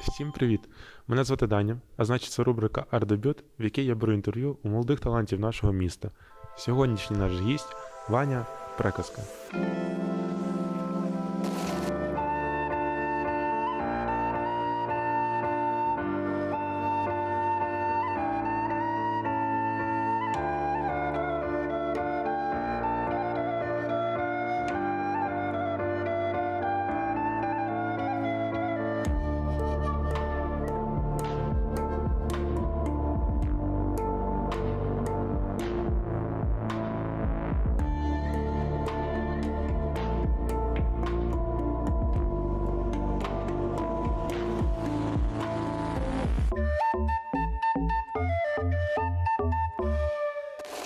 Всім привіт! Мене звати Даня, а значить це рубрика Ардебют, в якій я беру інтерв'ю у молодих талантів нашого міста. Сьогоднішній наш гість Ваня Преказка.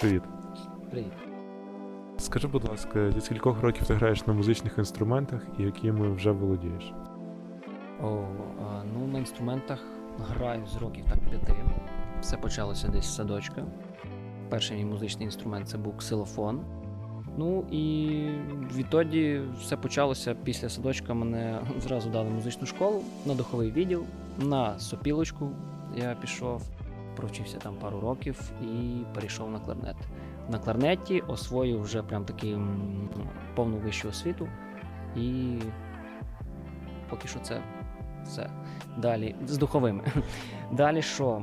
Привіт. Привіт. Скажи, будь ласка, зі скількох років ти граєш на музичних інструментах і якими вже володієш? О, а, ну на інструментах граю з років так п'яти. Все почалося десь з садочка. Перший мій музичний інструмент це був ксилофон. Ну і відтоді все почалося після садочка. Мене зразу дали музичну школу на духовий відділ, на сопілочку я пішов, провчився там пару років і перейшов на кларнет. На кларнеті освоїв вже прям таки повну вищу освіту. І поки що це все. Далі з духовими. Далі що?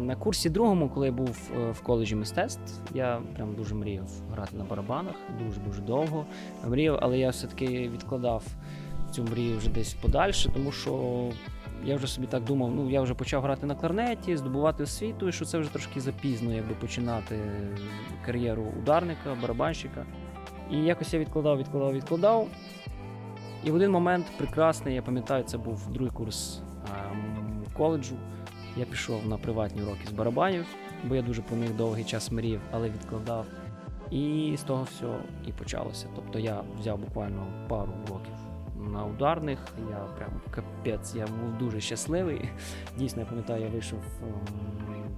На курсі другому, коли я був е, в коледжі мистецтв, я прям дуже мріяв грати на барабанах, дуже дуже довго мріяв, але я все-таки відкладав цю мрію вже десь подальше, тому що я вже собі так думав, ну я вже почав грати на кларнеті, здобувати освіту, і що це вже трошки запізно, якби починати кар'єру ударника, барабанщика. І якось я відкладав, відкладав, відкладав. І в один момент прекрасний, я пам'ятаю, це був другий курс ем, коледжу. Я пішов на приватні уроки з барабанів, бо я дуже про них довгий час мріяв, але відкладав. І з того все і почалося. Тобто я взяв буквально пару уроків на ударних. Я прям капець, я був дуже щасливий. Дійсно, я пам'ятаю, я вийшов. ем,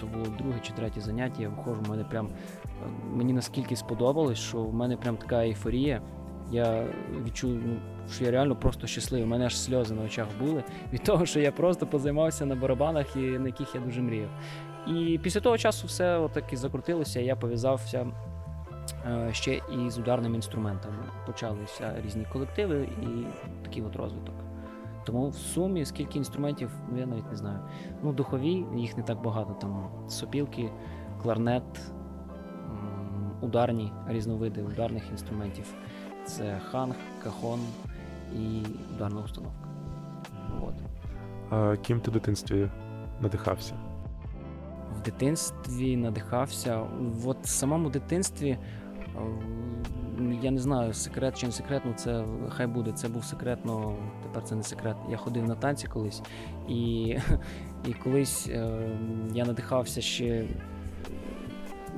Це було друге чи третє заняття. Я виходжу, мене прям ем, мені наскільки сподобалось, що в мене прям така ейфорія. Я відчув, ну, що я реально просто щасливий. У мене аж сльози на очах були від того, що я просто позаймався на барабанах, і на яких я дуже мріяв. І після того часу все отак і закрутилося. Я пов'язався е, ще і з ударними інструментами. Почалися різні колективи і такий от розвиток. Тому в сумі скільки інструментів, ну, я навіть не знаю. Ну, духові, їх не так багато. Там сопілки, кларнет, ударні різновиди ударних інструментів. Це ханг, кахон і ударна установка. От. А ким ти в дитинстві надихався? В дитинстві надихався. От в самому дитинстві, е, я не знаю, секрет чи не секрет, ну це хай буде. Це був секрет, секретно, тепер це не секрет. Я ходив на танці колись, і, і колись е, я надихався ще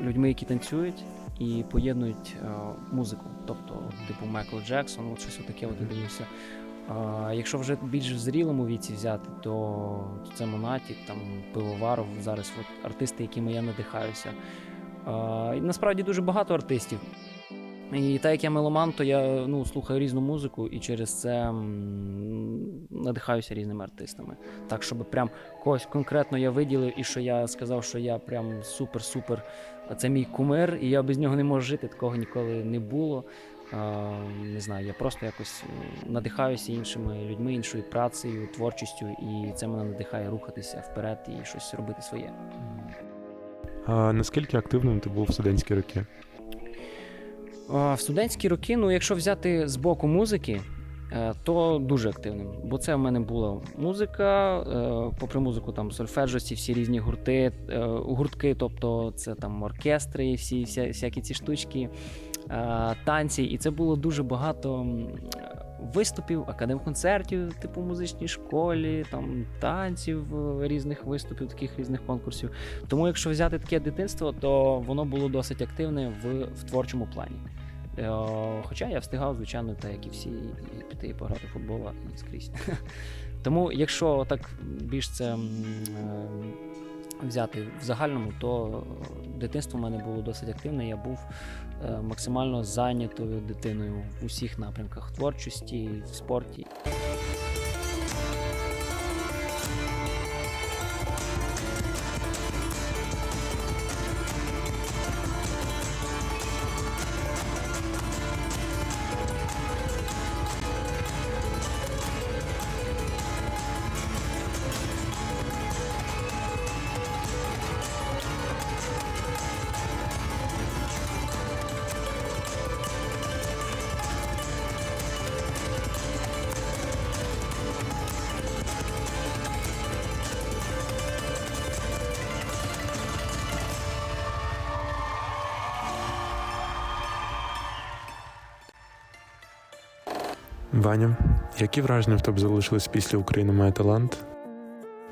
людьми, які танцюють і поєднують е, музику. Тобто, типу Майкл Джексон, от щось таке от я дивлюся. А, якщо вже більш в зрілому віці взяти, то це Монатік, там Пивоваров, зараз от артисти, якими я надихаюся. І насправді дуже багато артистів. І так як я меломан, то я ну, слухаю різну музику і через це надихаюся різними артистами. Так, щоб прям когось конкретно я виділив, і що я сказав, що я прям супер-супер. Це мій кумир, і я без нього не можу жити, такого ніколи не було. Не знаю, я просто якось надихаюся іншими людьми, іншою працею, творчістю, і це мене надихає рухатися вперед і щось робити своє. А наскільки активним ти був в студентські роки? В студентські роки, ну якщо взяти з боку музики, е, то дуже активним. Бо це в мене була музика, е, попри музику, там сольфеджо, ці всі різні гурти, е, гуртки, тобто це там оркестри, всі, всякі ці штучки, танці. І це було дуже багато виступів, академ-концертів, типу музичній школі, там танців, е, різних виступів, таких різних конкурсів. Тому, якщо взяти таке дитинство, то воно було досить активне в, в творчому плані. Е, Хоча я встигав, звичайно, так як і всі, і піти і пограти в футбол і скрізь. Тому, якщо так більш це е, взяти в загальному, то дитинство в мене було досить активне. Я був е, максимально зайнятою дитиною в усіх напрямках творчості, в спорті. Ваня, які враження в тебе залишились після України має талант?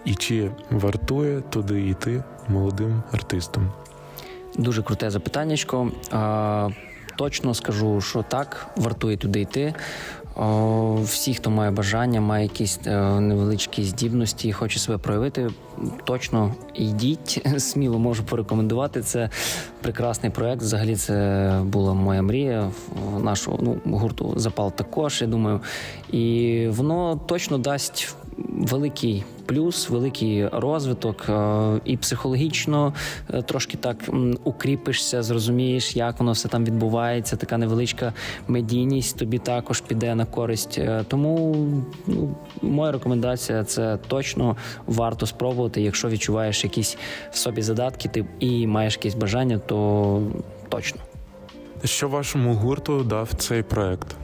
І чи вартує туди йти молодим артистом? Дуже круте запитаннячко. Точно скажу, що так, вартує туди йти. Всі, хто має бажання, має якісь е, невеличкі здібності, і хоче себе проявити, точно йдіть. Сміло можу порекомендувати. Це прекрасний проект. Взагалі, це була моя мрія нашого ну, гурту Запал також, я думаю. І воно точно дасть великий плюс, великий розвиток е, і психологічно е, трошки так укріпишся, зрозумієш, як воно все там відбувається. Така невеличка медійність тобі також піде на користь. Е, Тому ну, моя рекомендація це точно варто спробувати. Якщо відчуваєш якісь в собі задатки, ти і маєш якісь бажання, то точно. Що вашому гурту дав цей проект?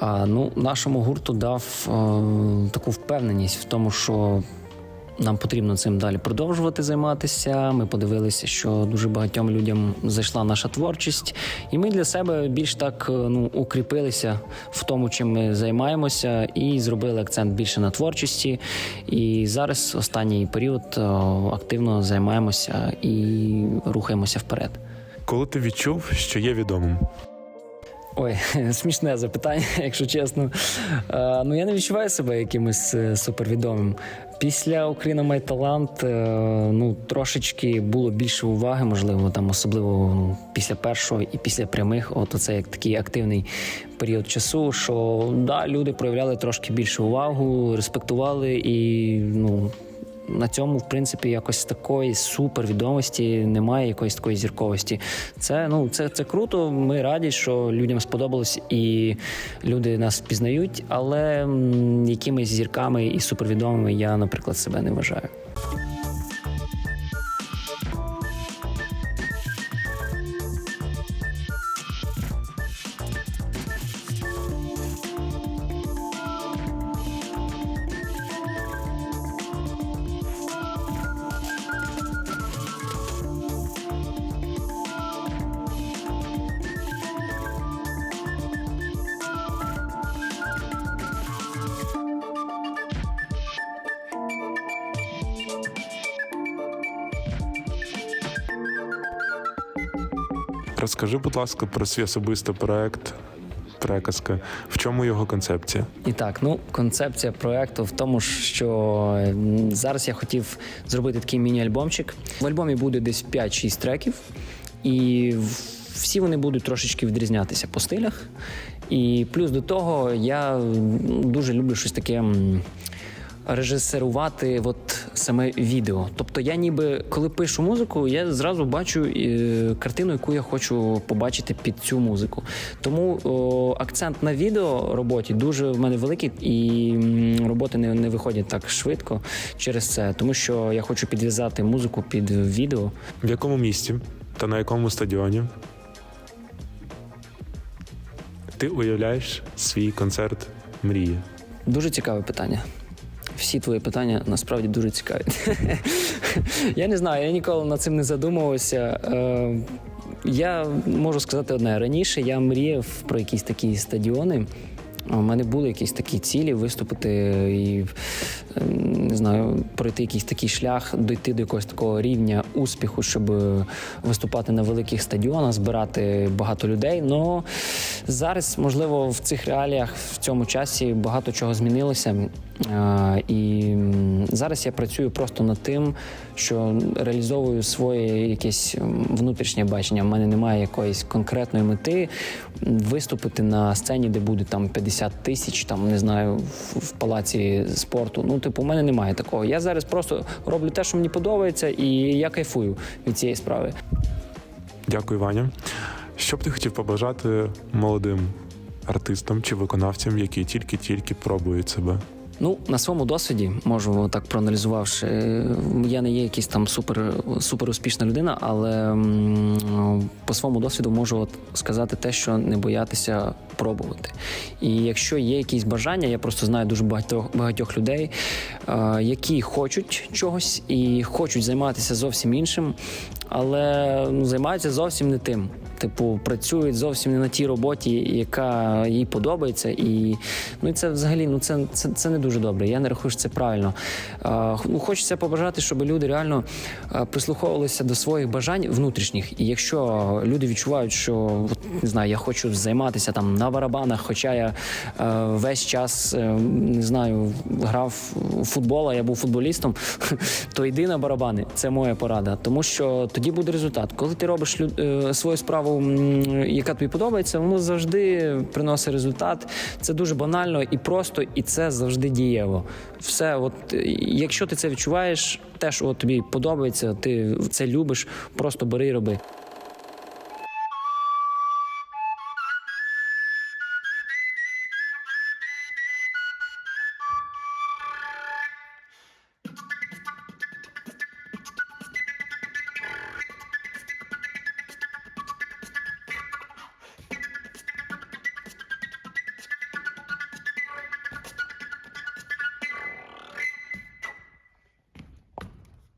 А, ну, нашому гурту дав е, таку впевненість в тому, що нам потрібно цим далі продовжувати займатися. Ми подивилися, що дуже багатьом людям зайшла наша творчість, і ми для себе більш так е, ну, укріпилися в тому, чим ми займаємося, і зробили акцент більше на творчості. І зараз останній період е, активно займаємося і рухаємося вперед. Коли ти відчув, що є відомим? Ой, смішне запитання, якщо чесно. Е, ну я не відчуваю себе якимось е, супервідомим. Після Україна має талант. е, ну трошечки було більше уваги, можливо, там особливо ну, після першого і після прямих. От це як такий активний період часу. Що да, люди проявляли трошки більше увагу, респектували і ну. На цьому, в принципі, якось такої супервідомості немає, якоїсь такої зірковості. Це ну це, це круто. Ми раді, що людям сподобалось, і люди нас пізнають, але якимись зірками і супервідомими я, наприклад, себе не вважаю. Розкажи, будь ласка, про свій особистий проект Преказка. В чому його концепція? І так, ну концепція проекту в тому, що зараз я хотів зробити такий міні-альбомчик. В альбомі буде десь 5-6 треків, і всі вони будуть трошечки відрізнятися по стилях. І плюс до того я дуже люблю щось таке. Режисерувати от саме відео. Тобто я ніби коли пишу музику, я зразу бачу е, картину, яку я хочу побачити під цю музику. Тому о, акцент на відео роботі дуже в мене великий, і роботи не, не виходять так швидко через це, тому що я хочу підв'язати музику під відео. В якому місті та на якому стадіоні ти уявляєш свій концерт мрії? Дуже цікаве питання. Всі твої питання насправді дуже цікаві. я не знаю, я ніколи над цим не задумувався. Е, я можу сказати одне: раніше я мріяв про якісь такі стадіони. У мене були якісь такі цілі виступити і е, не знаю, пройти якийсь такий шлях, дойти до якогось такого рівня успіху, щоб виступати на великих стадіонах, збирати багато людей. Но зараз, можливо, в цих реаліях в цьому часі багато чого змінилося. І зараз я працюю просто над тим, що реалізовую своє якесь внутрішнє бачення. У мене немає якоїсь конкретної мети виступити на сцені, де буде там 50 тисяч, там не знаю, в палаці спорту. Ну, типу, у мене немає такого. Я зараз просто роблю те, що мені подобається, і я кайфую від цієї справи. Дякую, Ваня. Що б ти хотів побажати молодим артистам чи виконавцям, які тільки-тільки пробують себе? Ну, на своєму досвіді можу так проаналізувавши. Я не є якийсь там супер, супер успішна людина, але по своєму досвіду можу от сказати те, що не боятися пробувати. І якщо є якісь бажання, я просто знаю дуже багатьох багатьох людей, е, які хочуть чогось і хочуть займатися зовсім іншим, але ну, займаються зовсім не тим. Типу, працюють зовсім не на тій роботі, яка їй подобається. І ну і це взагалі ну це, це, це не дуже добре. Я не рахую, що це правильно. Ну, хочеться побажати, щоб люди реально а, прислуховувалися до своїх бажань внутрішніх. І якщо люди відчувають, що не знаю, я хочу займатися там на барабанах, хоча я е, весь час е, не знаю, грав у футбол, а я був футболістом, то йди на барабани. Це моя порада. Тому що тоді буде результат. Коли ти робиш е, свою справу, м, яка тобі подобається, воно завжди приносить результат. Це дуже банально і просто, і це завжди дієво. Все, от якщо ти це відчуваєш, те, що от тобі подобається, ти це любиш, просто бери і роби.